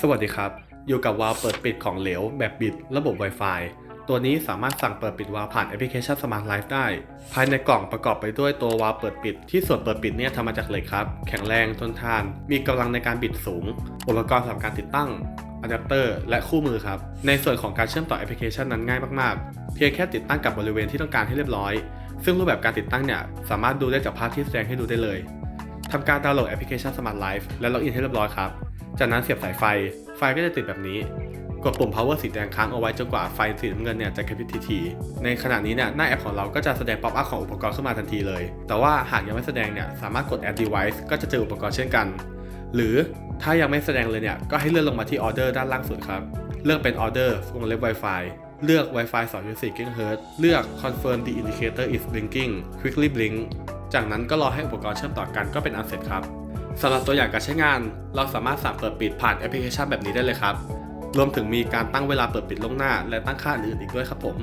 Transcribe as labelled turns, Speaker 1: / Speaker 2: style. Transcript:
Speaker 1: สวัสดีครับ อยู่กับวาล์วเปิดปิดของเหลว แบบบิด ระบบ Wi-Fi ตัวนี้สามารถสั่งเปิดปิดวาล์วผ่านแอปพลิเคชัน Smart Life ได้ ภายในกล่องประกอบไปด้วยตัววาล์วเปิดปิด ที่ส่วนเปิดปิดเนี่ยทำมาจากเหล็กครับ แข็งแรงทนทาน มีกำลังในการบิดสูง อุปกรณ์สำหรับการติดตั้งอะแดปเตอร์และคู่มือครับ ในส่วนของการเชื่อมต่อแอปพลิเคชันนั้นง่ายมากๆ เพียงแค่ติดตั้งกับบริเวณที่ต้องการให้เรียบร้อย ซึ่งรูปแบบการติดตั้งเนี่ยสามารถดูได้จากภาพที่แสดงให้ดูได้เลยทำการดาวน์โหลดแอปพลิเคชัน Smart Life และล็อกอินให้เรียบร้อยครับ จากนั้นเสียบสายไฟ ไฟก็จะติดแบบนี้ กดปุ่ม power สีแดงค้างเอาไว้จนกว่าไฟสีน้ำเงินเนี่ยจะกระพริบที ในขณะนี้เนี่ยหน้าแอปของเราก็จะแสดง pop up ของอุปกรณ์ขึ้นมาทันทีเลย แต่ว่าหากยังไม่แสดงเนี่ยสามารถกด add device ก็จะเจออุปกรณ์เช่นกัน หรือถ้ายังไม่แสดงเลยเนี่ยก็ให้เลื่อนลงมาที่ order ด้านล่างสุดครับ เลือกเป็น order วงเล็บ Wi-Fi เลือก Wi-Fi 2.4 GHz เลือก confirm the indicator is blinking quickly blink จากนั้นก็รอให้อุปกรณ์เชื่อมต่อกันก็เป็นอันเสร็จครับ สำหรับตัวอย่างการใช้งาน เราสามารถสั่งเปิดปิดผ่านแอปพลิเคชันแบบนี้ได้เลยครับ รวมถึงมีการตั้งเวลาเปิดปิดล่วงหน้า และตั้งค่าอื่นอีกด้วยครับผม